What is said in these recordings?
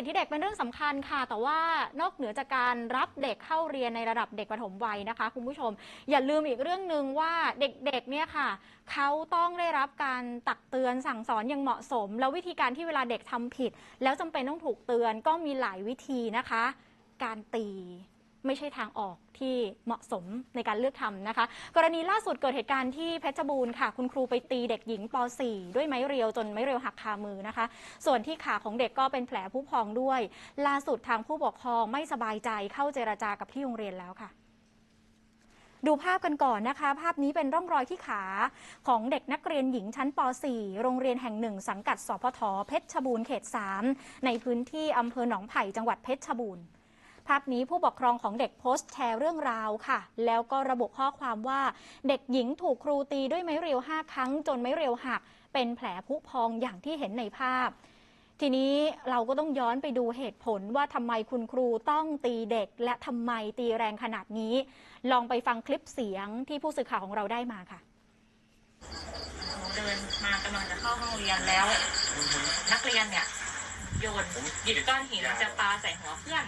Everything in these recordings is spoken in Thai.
สิทธิเด็กเป็นเรื่องสำคัญค่ะ แต่ว่านอกเหนือจากการรับเด็กเข้าเรียนในระดับเด็กประถมวัยนะคะ คุณผู้ชม อย่าลืมอีกเรื่องหนึ่งว่าเด็กๆเนี่ยค่ะเขาต้องได้รับการตักเตือนสั่งสอนอย่างเหมาะสม แล้ววิธีการที่เวลาเด็กทำผิด แล้วจำเป็นต้องถูกเตือนก็มีหลายวิธีนะคะ การตี ไม่ใช่ทางออกที่เหมาะสมในการเลือกทำนะคะ กรณีล่าสุดเกิดเหตุการณ์ที่เพชรบูรณ์ค่ะ คุณครูไปตีเด็กหญิงป .4 ด้วยไม้เรียวจนไม้เรียวหักคามือนะคะ ส่วนที่ขาของเด็กก็เป็นแผลผู้พองด้วย ล่าสุดทางผู้ปกครองไม่สบายใจเข้าเจรจากับที่โรงเรียนแล้วค่ะดูภาพกันก่อนนะคะ ภาพนี้เป็นร่องรอยที่ขาของเด็กนักเรียนหญิงชั้นป .4 โรงเรียนแห่งหนึ่งสังกัดสพทเพชรบูรณ์เขต 3 ในพื้นที่อำเภอหนองไผ่จังหวัดเพชรบูรณ์ ภาพนี้ผู้ปกครองของเด็กโพสต์แชร์เรื่องราวค่ะ แล้วก็ระบุข้อความว่าเด็กหญิงถูกครูตีด้วยไม้เรียว 5 ครั้งจนไม้เรียวหัก เป็นแผลผุพองอย่างที่เห็นในภาพ ทีนี้เราก็ต้องย้อนไปดูเหตุผลว่าทำไมคุณครูต้องตีเด็ก และทำไมตีแรงขนาดนี้ ลองไปฟังคลิปเสียงที่ผู้สื่อข่าวของเราได้มาค่ะเดินมากำลังจะเข้าห้องเรียนแล้ว นักเรียนเนี่ยโยนหยิบก้อนหินจะปาใส่หัวเพื่อน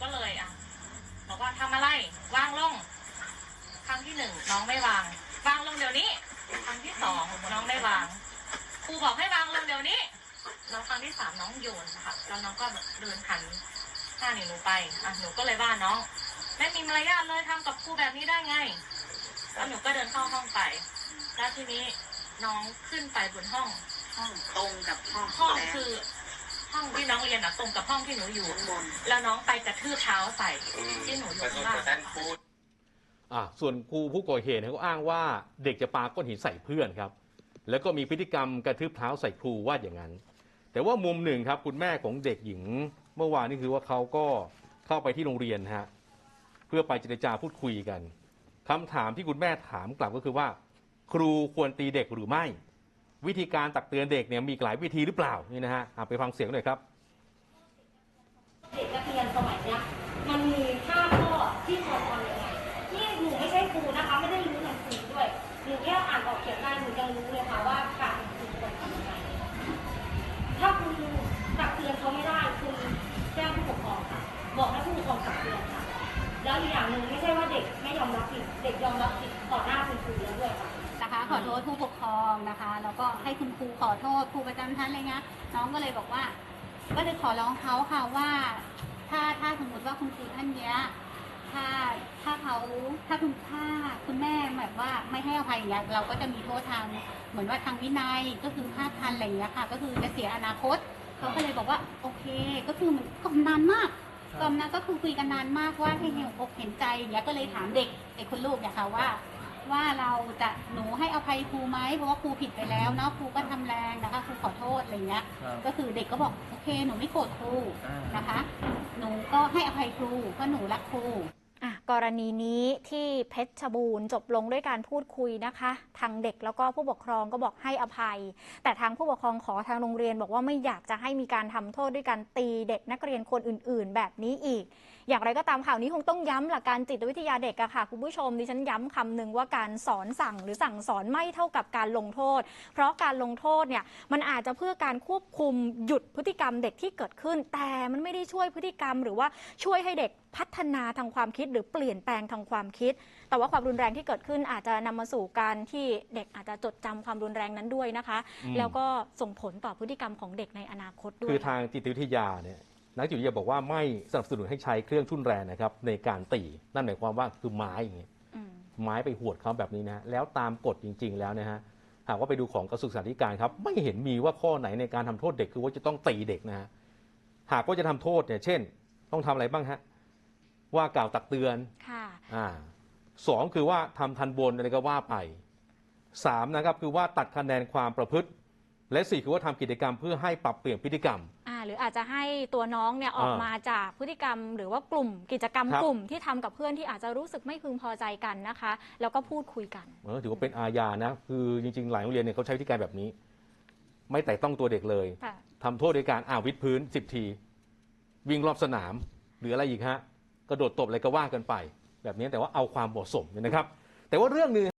ก็เลยอะบอกว่าทำอะไรวางลง ครั้งที่หนึ่งน้องไม่วาง วางลงเดี๋ยวนี้ ครั้งที่สองน้องไม่วาง ครูบอกให้วางลงเดี๋ยวนี้ แล้วครั้งที่สามน้องโยนค่ะ แล้วน้องก็แบบเดินหันหน้าหนีหนูไป อะหนูก็เลยว่าน้องไม่มีมารยาทเลยทำกับครูแบบนี้ได้ไง แล้วหนูก็เดินเข้าห้องไป แล้วทีนี้น้องขึ้นไปบนห้อง ห้องตรงกับห้องห้องแล้วคือ ห้องที่น้องเรียนอะตรงกับห้องที่หนูอยู่ข้างบนแล้วน้องไปกระทืบเท้าใส่ที่หนูอยู่ข้างล่าง อะส่วนครูผู้ก่อเหตุเนี่ยเขาอ้างว่าเด็กจะปาก้อนหินใส่เพื่อนครับ แล้วก็มีพฤติกรรมกระทืบเท้าใส่ครูว่าอย่างนั้น แต่ว่ามุมหนึ่งครับคุณแม่ของเด็กหญิง เมื่อวานนี่คือว่าเขาก็เข้าไปที่โรงเรียนฮะเพื่อไปเจรจาพูดคุยกันคำถามที่คุณแม่ถามกลับก็คือว่า ครูควรตีเด็กหรือไม่ วิธีการตักเตือนเด็กเนี่ยมีหลายวิธีหรือเปล่านี่นะฮะอะไปฟังเสียงหน่อยครับ องนะคะ แล้วก็ให้คุณครูขอโทษครูประจำชั้นอะไรเงี้ยน้องก็เลยบอกว่า ก็เลยขอร้องเขาค่ะว่า ถ้าถ้าสมมติว่าคุณครูท่านเนี้ยถ้าถ้าเขาถ้าคุณถ้าคุณแม่แบบว่าไม่ให้อภัยอย่างเงี้ยเราก็จะมีโทษทางเหมือนว่าทางวินัยก็คือห้าพันอะไรอย่างเงี้ยค่ะ ก็คือจะเสียอนาคตเขาก็เลยบอกว่าโอเค ก็คือมันก็นานมากตอนนั้นก็คือคุยกันนานมากว่าให้เห็นอกเห็นใจอย่างเงี้ยก็เลยถามเด็กเด็กคนลูกเนี่ยค่ะว่า ว่าเราจะหนูให้อภัยครูไหมเพราะว่าครูผิดไปแล้วเนาะครูก็ทำแรงนะคะครูขอโทษอะไรเงี้ย ก็คือเด็กก็บอกโอเคหนูไม่โกรธครูนะคะ หนูก็ให้อภัยครูเพราะหนูรักครูอะ กรณีนี้ที่เพชรบูรณ์จบลงด้วยการพูดคุยนะคะ ทางเด็กแล้วก็ผู้ปกครองก็บอกให้อภัย แต่ทางผู้ปกครองขอทางโรงเรียน บอกว่าไม่อยากจะให้มีการทำโทษด้วยการตีเด็กนักเรียนคนอื่น ๆ แบบนี้อีก อย่างไรก็ตามข่าวนี้คงต้องย้ำหลักการจิตวิทยาเด็กอะค่ะคุณผู้ชมดิฉันย้ำคำหนึ่งว่าการสอนสั่งหรือสั่งสอนไม่เท่ากับการลงโทษ เพราะการลงโทษเนี่ยมันอาจจะเพื่อการควบคุมหยุดพฤติกรรมเด็กที่เกิดขึ้น แต่มันไม่ได้ช่วยพฤติกรรม หรือว่าช่วยให้เด็ก พัฒนาทางความคิดหรือเปลี่ยนแปลงทางความคิด แต่ว่าความรุนแรงที่เกิดขึ้นอาจจะนำมาสู่การที่เด็กอาจจะจดจำความรุนแรงนั้นด้วยนะคะอืมแล้วก็ส่งผลต่อพฤติกรรมของเด็กในอนาคตด้วยคือทางจิตวิทยาเนี่ยนักจิตวิทยาบอกว่าไม่สนับสนุนให้ใช้เครื่องทุ่นแรงนะครับในการตีนั่นหมายความว่าคือไม้อย่างเงี้ยอืมไม้ไปหวดเขาแบบนี้นะแล้วตามกฎจริง ๆ แล้วนะฮะหากว่าไปดูของกระทรวงศึกษาธิการครับ ไม่เห็นมีว่าข้อไหนในการทำโทษเด็กคือว่าจะต้องตีเด็กนะฮะหากว่าจะทำโทษเนี่ยเช่น ต้องทำอะไรบ้างฮะ ว่ากล่าวตักเตือนค่ะอ่าสองคือว่าทำทันบนอะไรก็ว่าไปสามนะครับคือว่าตัดคะแนนความประพฤติ และสี่คือว่าทำกิจกรรมเพื่อให้ปรับเปลี่ยนพฤติกรรมอ่าหรืออาจจะให้ตัวน้องเนี่ยออกอ่ามมาจากพฤติกรรม หรือว่ากลุ่มกิจกรรมครับกลุ่มที่ทำกับเพื่อนที่อาจจะรู้สึกไม่พึงพอใจกันนะคะ แล้วก็พูดคุยกันเออถือว่าเป็นอาญานะ คือจริงๆ หลายโรงเรียนเนี่ยเขาใช้วิธีการแบบนี้ ไม่แต่ต้องตัวเด็กเลยค่ะทำโทษโดยการอ่าวิดพื้น10ที วิ่งรอบสนาม หรืออะไรอีกฮะ กระโดดตบอะไรก็ว่ากันไป แบบนี้แต่ว่าเอาความเหมาะสมนะครับ แต่ว่าเรื่องหนึง